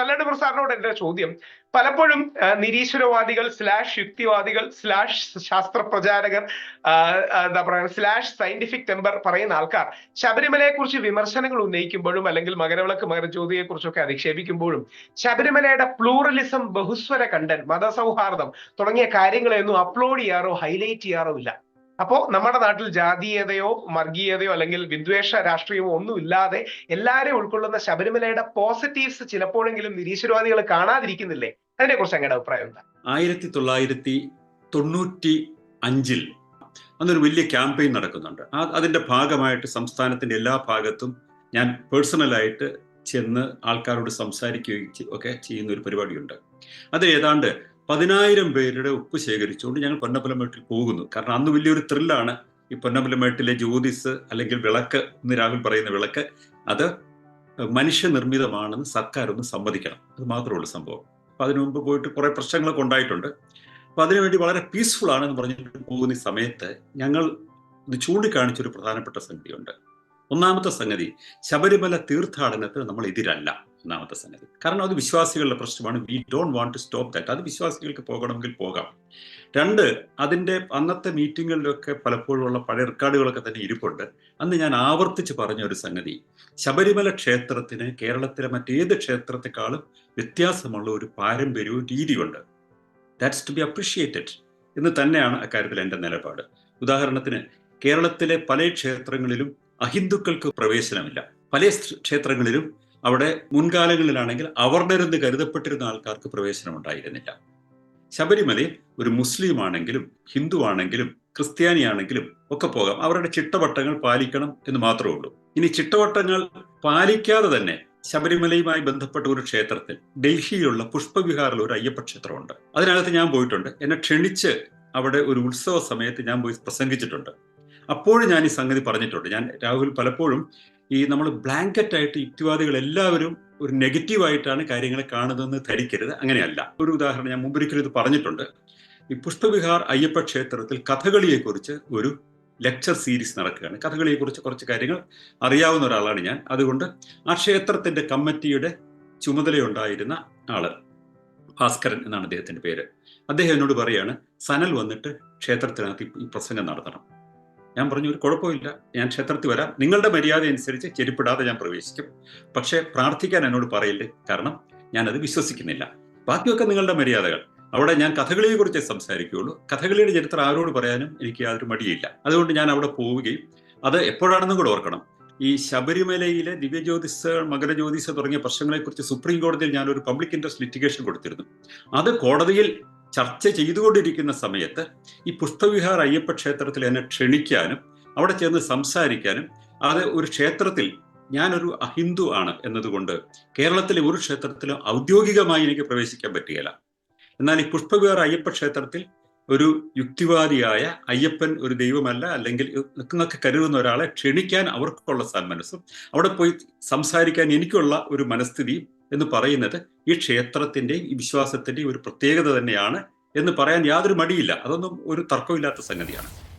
സല്ലഡ് പ്രസാറിനോട് എന്റെ ചോദ്യം. പലപ്പോഴും നിരീശ്വരവാദികൾ സ്ലാഷ് യുക്തിവാദികൾ സ്ലാഷ് ശാസ്ത്ര പ്രചാരകർ എന്താ പറയുക സ്ലാഷ് സയന്റിഫിക് ടെമ്പർ പറയുന്ന ആൾക്കാർ ശബരിമലയെ കുറിച്ച് വിമർശനങ്ങൾ ഉന്നയിക്കുമ്പോഴും അല്ലെങ്കിൽ മകരവിളക്ക് മകരജ്യോതിയെ കുറിച്ചൊക്കെ അധിക്ഷേപിക്കുമ്പോഴും ശബരിമലയുടെ പ്ലൂറലിസം ബഹുസ്വര കണ്ടന്റ് മതസൗഹാർദ്ദം തുടങ്ങിയ കാര്യങ്ങളെയൊന്നും അപ്ലോഡ് ചെയ്യാറോ ഹൈലൈറ്റ് ചെയ്യാറോ ഇല്ല. അപ്പോ നമ്മുടെ നാട്ടിൽ ജാതീയതയോ വർഗീയതയോ അല്ലെങ്കിൽ വിദ്വേഷ രാഷ്ട്രീയമോ ഒന്നും ഇല്ലാതെ എല്ലാരെയും ഉൾക്കൊള്ളുന്ന ശബരിമലയുടെ പോസിറ്റീവ്സ് ചിലപ്പോഴെങ്കിലും നിരീശ്വരവാദികൾ കാണാതിരിക്കുന്നില്ലേ? അതിനെ കുറിച്ച് അങ്ങയുടെ അഭിപ്രായം എന്താ? ആയിരത്തി തൊള്ളായിരത്തി തൊണ്ണൂറ്റി അഞ്ചിൽ അന്നൊരു വലിയ ക്യാമ്പയിൻ നടക്കുന്നുണ്ട്. അതിന്റെ ഭാഗമായിട്ട് സംസ്ഥാനത്തിന്റെ എല്ലാ ഭാഗത്തും ഞാൻ പേഴ്സണലായിട്ട് ചെന്ന് ആൾക്കാരോട് സംസാരിക്കുകയും ഒക്കെ ചെയ്യുന്ന ഒരു പരിപാടിയുണ്ട്. അത് ഏതാണ്ട് പതിനായിരം പേരുടെ ഉപ്പ് ശേഖരിച്ചുകൊണ്ട് ഞങ്ങൾ പൊന്നമ്പലമേട്ടിൽ പോകുന്നു. കാരണം അന്ന് വലിയൊരു ത്രില്ലാണ്. ഈ പൊന്നമ്പലമേട്ടിലെ ജ്യോതിസ് അല്ലെങ്കിൽ വിളക്ക് എന്ന് രാഹുൽ പറയുന്ന വിളക്ക് അത് മനുഷ്യനിർമ്മിതമാണെന്ന് സർക്കാർ ഒന്ന് സമ്മതിക്കണം. അത് മാത്രമേ ഉള്ളൂ സംഭവം. അപ്പൊ അതിനു മുമ്പ് പോയിട്ട് കുറേ പ്രശ്നങ്ങളൊക്കെ ഉണ്ടായിട്ടുണ്ട്. അപ്പൊ അതിനുവേണ്ടി വളരെ പീസ്ഫുൾ ആണെന്ന് പറഞ്ഞിട്ട് പോകുന്ന സമയത്ത് ഞങ്ങൾ ഇത് ചൂണ്ടിക്കാണിച്ചൊരു പ്രധാനപ്പെട്ട സംഗതിയുണ്ട്. ഒന്നാമത്തെ സംഗതി ശബരിമല തീർത്ഥാടനത്തിന് നമ്മൾ എതിരല്ല. ഒന്നാമത്തെ സംഗതി. കാരണം അത് വിശ്വാസികളുടെ പ്രശ്നമാണ്. We don't want to stop that അത് വിശ്വാസികൾക്ക് പോകണമെങ്കിൽ പോകാം. രണ്ട് അതിന്റെ അന്നത്തെ മീറ്റിങ്ങുകളിലൊക്കെ പലപ്പോഴും ഉള്ള പഴയ റെക്കോർഡുകളൊക്കെ തന്നെ ഇരിപ്പുണ്ട്. അന്ന് ഞാൻ ആവർത്തിച്ച് പറഞ്ഞ ഒരു സംഗതി. ശബരിമല ക്ഷേത്രത്തിന് കേരളത്തിലെ മറ്റേത് ക്ഷേത്രത്തെക്കാളും വ്യത്യാസമുള്ള ഒരു പാരമ്പര്യവും രീതിയുണ്ട്. ദാറ്റ്സ് ടു ബി അപ്രിഷിയേറ്റഡ് എന്ന് തന്നെയാണ് അക്കാര്യത്തിൽ എന്റെ നിലപാട്. ഉദാഹരണത്തിന് കേരളത്തിലെ പല ക്ഷേത്രങ്ങളിലും അഹിന്ദുക്കൾക്ക് പ്രവേശനമില്ല. പല ക്ഷേത്രങ്ങളിലും അവിടെ മുൻകാലങ്ങളിലാണെങ്കിൽ അവർണരെന്ന് കരുതപ്പെട്ടിരുന്ന ആൾക്കാർക്ക് പ്രവേശനം ഉണ്ടായിരുന്നില്ല ശബരിമലയിൽ ഒരു മുസ്ലിം ആണെങ്കിലും ഹിന്ദു ആണെങ്കിലും ക്രിസ്ത്യാനിയാണെങ്കിലും ഒക്കെ പോകാം. അവരുടെ ചിട്ടവട്ടങ്ങൾ പാലിക്കണം എന്ന് മാത്രമേ ഉള്ളൂ. ഇനി ചിട്ടവട്ടങ്ങൾ പാലിക്കാതെ തന്നെ ശബരിമലയുമായി ബന്ധപ്പെട്ട ഒരു ക്ഷേത്രത്തിൽ ഡൽഹിയിലുള്ള പുഷ്പവിഹാറിൽ ഒരു അയ്യപ്പ ക്ഷേത്രമുണ്ട്. അതിനകത്ത് ഞാൻ പോയിട്ടുണ്ട്. എന്നെ ക്ഷണിച്ച് അവിടെ ഒരു ഉത്സവ സമയത്ത് ഞാൻ പോയി പ്രസംഗിച്ചിട്ടുണ്ട്. അപ്പോഴും ഞാൻ ഈ സംഗതി പറഞ്ഞിട്ടുണ്ട്. ഞാൻ രാഹുൽ പലപ്പോഴും ഈ നമ്മൾ ബ്ലാങ്കറ്റ് ആയിട്ട് യുക്തിവാദികൾ എല്ലാവരും ഒരു നെഗറ്റീവായിട്ടാണ് കാര്യങ്ങളെ കാണുന്നതെന്ന് ധരിക്കരുത്. അങ്ങനെയല്ല. ഒരു ഉദാഹരണം ഞാൻ മുമ്പൊരിക്കലും ഇത് പറഞ്ഞിട്ടുണ്ട്. ഈ പുഷ്പവിഹാർ അയ്യപ്പ ക്ഷേത്രത്തിൽ കഥകളിയെക്കുറിച്ച് ഒരു ലെക്ചർ സീരീസ് നടക്കുകയാണ്. കഥകളിയെക്കുറിച്ച് കുറച്ച് കാര്യങ്ങൾ അറിയാവുന്ന ഒരാളാണ് ഞാൻ. അതുകൊണ്ട് ആ ക്ഷേത്രത്തിന്റെ കമ്മിറ്റിയുടെ ചുമതലയുണ്ടായിരുന്ന ആൾ ഭാസ്കരൻ എന്നാണ് അദ്ദേഹത്തിന്റെ പേര്. അദ്ദേഹം എന്നോട് പറയാണ് സനൽ വന്നിട്ട് ക്ഷേത്രത്തിനകത്ത് ഈ പ്രസംഗം നടത്തണം. ഞാൻ പറഞ്ഞു ഒരു കുഴപ്പമില്ല. ഞാൻ ക്ഷേത്രത്തിൽ വരാം. നിങ്ങളുടെ മര്യാദ അനുസരിച്ച് ചെരുപ്പിടാതെ ഞാൻ പ്രവേശിക്കും. പക്ഷേ പ്രാർത്ഥിക്കാൻ എന്നോട് പറയില്ലേ? കാരണം ഞാനത് വിശ്വസിക്കുന്നില്ല. ബാക്കിയൊക്കെ നിങ്ങളുടെ മര്യാദകൾ. അവിടെ ഞാൻ കഥകളിയെ കുറിച്ച് സംസാരിക്കുകയുള്ളൂ. കഥകളിയുടെ ചരിത്രം ആരോട് പറയാനും എനിക്ക് യാതൊരു മടിയില്ല. അതുകൊണ്ട് ഞാൻ അവിടെ പോവുകയും അത് എപ്പോഴാണെന്നും കൂടെ ഓർക്കണം. ഈ ശബരിമലയിലെ ദിവ്യജ്യോതിസ് മകരജ്യോതിസ് തുടങ്ങിയ പ്രശ്നങ്ങളെക്കുറിച്ച് സുപ്രീം കോടതിയിൽ ഞാനൊരു പബ്ലിക് ഇൻട്രസ്റ്റ് ലിറ്റിഗേഷൻ കൊടുത്തിരുന്നു. അത് കോടതിയിൽ ചർച്ച ചെയ്തുകൊണ്ടിരിക്കുന്ന സമയത്ത് ഈ പുഷ്പവിഹാർ അയ്യപ്പ ക്ഷേത്രത്തിൽ എന്നെ ക്ഷണിക്കാനും അവിടെ ചെന്ന് സംസാരിക്കാനും അത് ഒരു ക്ഷേത്രത്തിൽ ഞാനൊരു അഹിന്ദു ആണ് എന്നതുകൊണ്ട് കേരളത്തിലെ ഒരു ക്ഷേത്രത്തിലും ഔദ്യോഗികമായി എനിക്ക് പ്രവേശിക്കാൻ പറ്റുകയില്ല. എന്നാൽ ഈ പുഷ്പവിഹാർ അയ്യപ്പ ക്ഷേത്രത്തിൽ ഒരു യുക്തിവാദിയായ അയ്യപ്പൻ ഒരു ദൈവമല്ല അല്ലെങ്കിൽ എന്നൊക്കെ കരുതുന്ന ഒരാളെ ക്ഷണിക്കാൻ അവർക്കുള്ള സന്മനസ്സും അവിടെ പോയി സംസാരിക്കാൻ എനിക്കുള്ള ഒരു മനസ്ഥിതിയും എന്ന് പറയുന്നത് ഈ ക്ഷേത്രത്തിന്റെയും ഈ വിശ്വാസത്തിന്റെയും ഒരു പ്രത്യേകത തന്നെയാണ് എന്ന് പറയാൻ യാതൊരു മടിയില്ല. അതൊന്നും ഒരു തർക്കമില്ലാത്ത സംഗതിയാണ്.